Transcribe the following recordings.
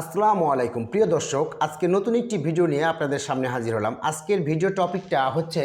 আসসালামু আলাইকুম। প্রিয় দর্শক, আজকে নতুন একটি ভিডিও নিয়ে আপনাদের সামনে হাজির হলাম। আজকের ভিডিও টপিকটা হচ্ছে,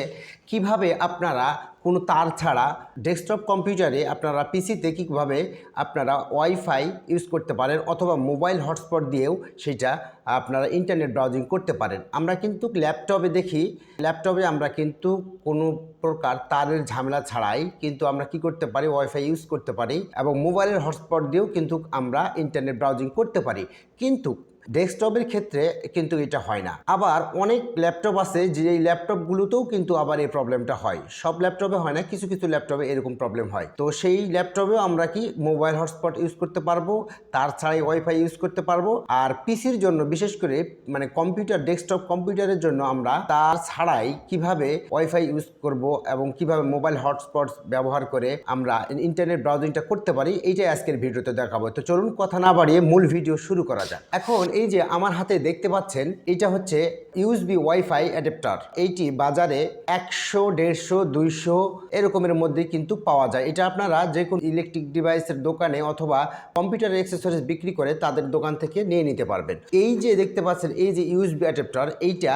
কীভাবে আপনারা কোনো তার ছাড়া ডেস্কটপ কম্পিউটারে আপনারা পিসিতে কীভাবে আপনারা ওয়াইফাই ইউজ করতে পারেন অথবা মোবাইল হটস্পট দিয়েও সেটা আপনারা ইন্টারনেট ব্রাউজিং করতে পারেন। আমরা কিন্তু ল্যাপটপে দেখি, ল্যাপটপে আমরা কিন্তু কোনো প্রকার তারের ঝামেলা ছাড়াই কিন্তু আমরা কি করতে পারি, ওয়াইফাই ইউজ করতে পারি এবং মোবাইলের হটস্পট দিয়েও কিন্তু আমরা ইন্টারনেট ব্রাউজিং করতে পারি। কিন্তু ডেস্কটপের ক্ষেত্রে কিন্তু এটা হয় না। আবার অনেক ল্যাপটপ আছে যে এই ল্যাপটপগুলোতেও কিন্তু আবার এই প্রবলেমটা হয়। সব ল্যাপটপে হয় না, কিছু কিছু ল্যাপটপে এরকম প্রবলেম হয়। তো সেই ল্যাপটপেও আমরা কি মোবাইল হটস্পট ইউজ করতে পারব, তার ছাড়াই ওয়াইফাই ইউজ করতে পারব। আর পিসির জন্য, বিশেষ করে মানে কম্পিউটার, ডেস্কটপ কম্পিউটারের জন্য আমরা তার ছাড়াই কীভাবে ওয়াইফাই ইউজ করব এবং কীভাবে মোবাইল হটস্পট ব্যবহার করে আমরা ইন্টারনেট ব্রাউজিংটা করতে পারি, এইটাই আজকের ভিডিওতে দেখাবো। তো চলুন কথা না বাড়িয়ে মূল ভিডিও শুরু করা যাক। এখন এই যে আমার হাতে দেখতে পাচ্ছেন, এটা হচ্ছে ইউএসবি ওয়াইফাই অ্যাডাপ্টার এইটি বাজারে একশো, দেড়শো, দুইশো এরকমের মধ্যে কিন্তু পাওয়া যায়। এটা আপনারা যে কোনো ইলেকট্রিক ডিভাইসের দোকানে অথবা কম্পিউটার অ্যাক্সেসরিজ বিক্রি করে তাদের দোকান থেকে নিয়ে নিতে পারবেন। এই যে দেখতে পাচ্ছেন, এই যে ইউএসবি অ্যাডাপ্টার এইটা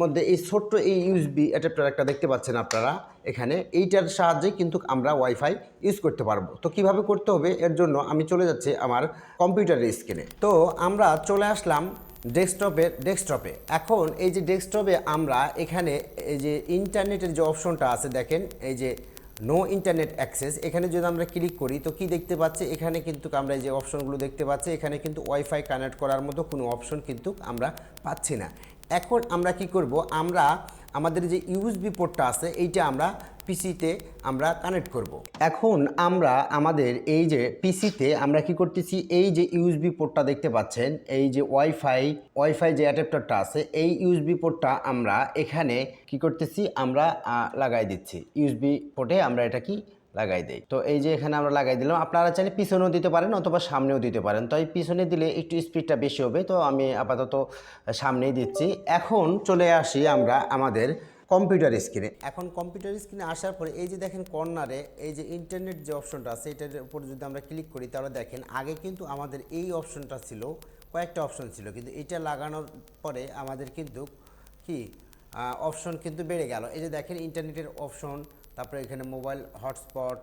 মধ্যে এই ছোট্ট এই ইউএসবি অ্যাডাপ্টার একটা দেখতে পাচ্ছেন আপনারা এখানে। এইটার সাহায্যে কিন্তু আমরা ওয়াইফাই ইউজ করতে পারব। তো কীভাবে করতে হবে? এর জন্য আমি চলে যাচ্ছি আমার কম্পিউটারের স্ক্রিনে তো আমরা চলে আসলাম ডেস্কটপের ডেস্কটপে এখন এই যে ডেস্কটপে আমরা এখানে এই যে ইন্টারনেটের যে অপশনটা আছে, দেখেন, এই যে নো ইন্টারনেট অ্যাক্সেস এখানে যদি আমরা ক্লিক করি, তো কি দেখতে পাচ্ছি? এখানে কিন্তু আমরা এই যে অপশনগুলো দেখতে পাচ্ছি। এখানে কিন্তু ওয়াইফাই কানেক্ট করার মতো কোনো অপশন কিন্তু আমরা পাচ্ছি না। এখন আমরা কি করব? আমরা আমাদের যে ইউএসবি পোর্টটা আছে, এইটা আমরা পিসিতে আমরা কানেক্ট করব। এখন আমরা আমাদের এই যে পিসিতে আমরা কি করতেছি? এই যে ইউএসবি পোর্টটা দেখতে পাচ্ছেন, এই যে ওয়াইফাই ওয়াইফাই যে অ্যাডাপ্টারটা আছে, এই ইউএসবি পোর্টটা আমরা এখানে কি করতেছি? আমরা লাগাই দিচ্ছি। ইউএসবি পোর্টে আমরা এটা কি লাগাই দেই। তো এই যে এখানে আমরা লাগাই দিলাম, আপনারা চাইলে পিছনেও দিতে পারেন অথবা সামনেও দিতে পারেন। তো এই পিছনে দিলে একটু স্পিডটা বেশি হবে, তো আমি আপাতত সামনেই দিচ্ছি। এখন চলে আসি আমরা আমাদের কম্পিউটার স্ক্রিনে। এখন কম্পিউটার স্ক্রিনে আসার পরে এই যে দেখেন কর্নারে এই যে ইন্টারনেট যে অপশনটা আছে, এটার উপর যদি আমরা ক্লিক করি, তাহলে দেখেন আগে কিন্তু আমাদের এই অপশনটা ছিল, কয়েকটা অপশন ছিল। কিন্তু এটা লাগানোর পরে আমাদের কিন্তু কি অপশন কিন্তু বেড়ে গেল। এই যে দেখেন ইন্টারনেটের অপশন তারপরে এখানে মোবাইল হটস্পট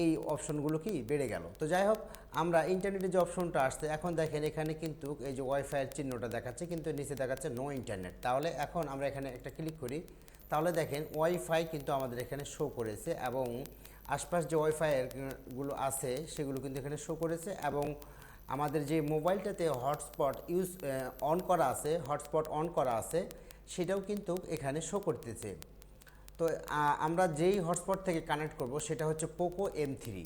এই অপশনগুলো কি বেড়ে গেল। তো যাই হোক, আমরা ইন্টারনেটের যে অপশনটা আসছে, এখন দেখেন এখানে কিন্তু এই যে ওয়াইফাইয়ের চিহ্নটা দেখাচ্ছে, কিন্তু নিচে দেখাচ্ছে নো ইন্টারনেট তাহলে এখন আমরা এখানে একটা ক্লিক করি। তাহলে দেখেন ওয়াইফাই কিন্তু আমাদের এখানে শো করেছে এবং আশপাশ যে ওয়াইফাইয়েরগুলো আছে, সেগুলো কিন্তু এখানে শো করেছে এবং আমাদের যে মোবাইলটাতে হটস্পট ইউজ অন করা আছে হটস্পট অন করা আছে সেটাও কিন্তু এখানে শো করতেছে। তো আমরা যেই হটস্পট থেকে কানেক্ট করব সেটা হচ্ছে পোকো এম থ্রি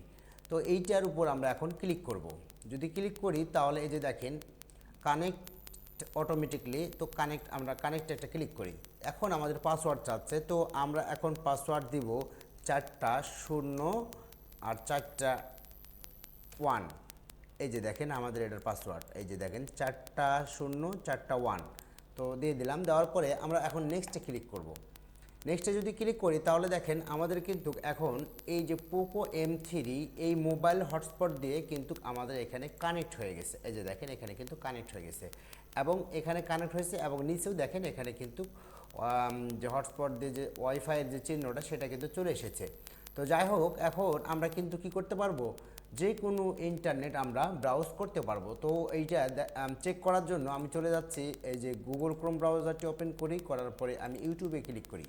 তো এইটার উপর আমরা এখন ক্লিক করব। যদি ক্লিক করি তাহলে এই যে দেখেন কানেক্ট অটোমেটিকলি তো কানেক্ট আমরা কানেক্ট একটা ক্লিক করি। এখন আমাদের পাসওয়ার্ড চাচ্ছে, তো আমরা এখন পাসওয়ার্ড দিব চারটা শূন্য আর চারটা ওয়ান এই যে দেখেন আমাদের এটার পাসওয়ার্ড এই যে দেখেন, চারটা শূন্য, চারটা ওয়ান তো দিয়ে দিলাম। দেওয়ার পরে আমরা এখন নেক্সটে ক্লিক করব। নেক্সটে যদি ক্লিক করি, তাহলে দেখেন আমাদের কিন্তু এখন এই যে পোকো এম থ্রি এই মোবাইল হটস্পট দিয়ে কিন্তু আমাদের এখানে কানেক্ট হয়ে গেছে। এই যে দেখেন, এখানে কিন্তু কানেক্ট হয়ে গেছে। এবং এখানে কানেক্ট হয়েছে এবং নিচেও দেখেন, এখানে কিন্তু যে হটস্পট দিয়ে যে ওয়াইফাইয়ের যে চিহ্নটা, সেটা কিন্তু চলে এসেছে। তো যাই হোক এখন আমরা কিন্তু কি করতে পারব? যে কোনো ইন্টারনেট আমরা ব্রাউজ করতে পারব। তো এইটা চেক করার জন্য আমি চলে যাচ্ছি এই যে গুগল ক্রোম ব্রাউজারটি ওপেন করি করার পরে আমি ইউটিউবে ক্লিক করি।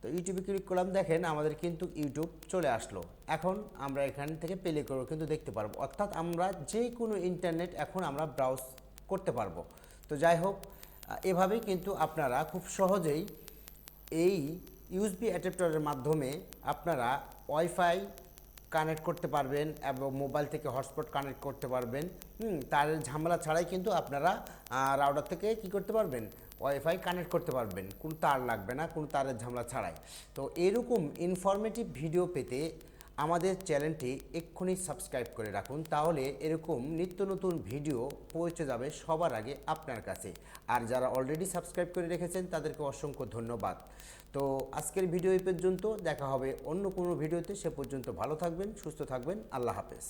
তো ইউটিউবে ক্লিক করলাম দেখেন আমাদের কিন্তু ইউটিউব চলে আসলো। এখন আমরা এখান থেকে প্লে করে কিন্তু দেখতে পারব। অর্থাৎ আমরা যে কোনো ইন্টারনেট এখন আমরা ব্রাউজ করতে পারব। তো যাই হোক আহ, এভাবেই কিন্তু আপনারা খুব সহজেই এই ইউএসবি অ্যাডাপ্টারের মাধ্যমে আপনারা ওয়াইফাই কানেক্ট করতে পারবেন এবং মোবাইল থেকে হটস্পট কানেক্ট করতে পারবেন। তার ঝামেলা ছাড়াই কিন্তু আপনারা রাউডার থেকে কি করতে পারবেন? ওয়াইফাই কানেক্ট করতে পারবেন। কোনো তার লাগবে না, কোনো তারের ঝামেলা ছাড়াই। তো এরকম ইনফরমেটিভ ভিডিও পেতে আমাদের চ্যানেলটি এক্ষুনি সাবস্ক্রাইব করে রাখুন, তাহলে এরকম নিত্য নতুন ভিডিও পৌঁছে যাবে সবার আগে আপনার কাছে। আর যারা অলরেডি সাবস্ক্রাইব করে রেখেছেন, তাদেরকে অসংখ্য ধন্যবাদ। তো আজকের ভিডিও এই পর্যন্ত, দেখা হবে অন্য কোনো ভিডিওতে, সে পর্যন্ত ভালো থাকবেন, সুস্থ থাকবেন, আল্লাহ হাফেজ।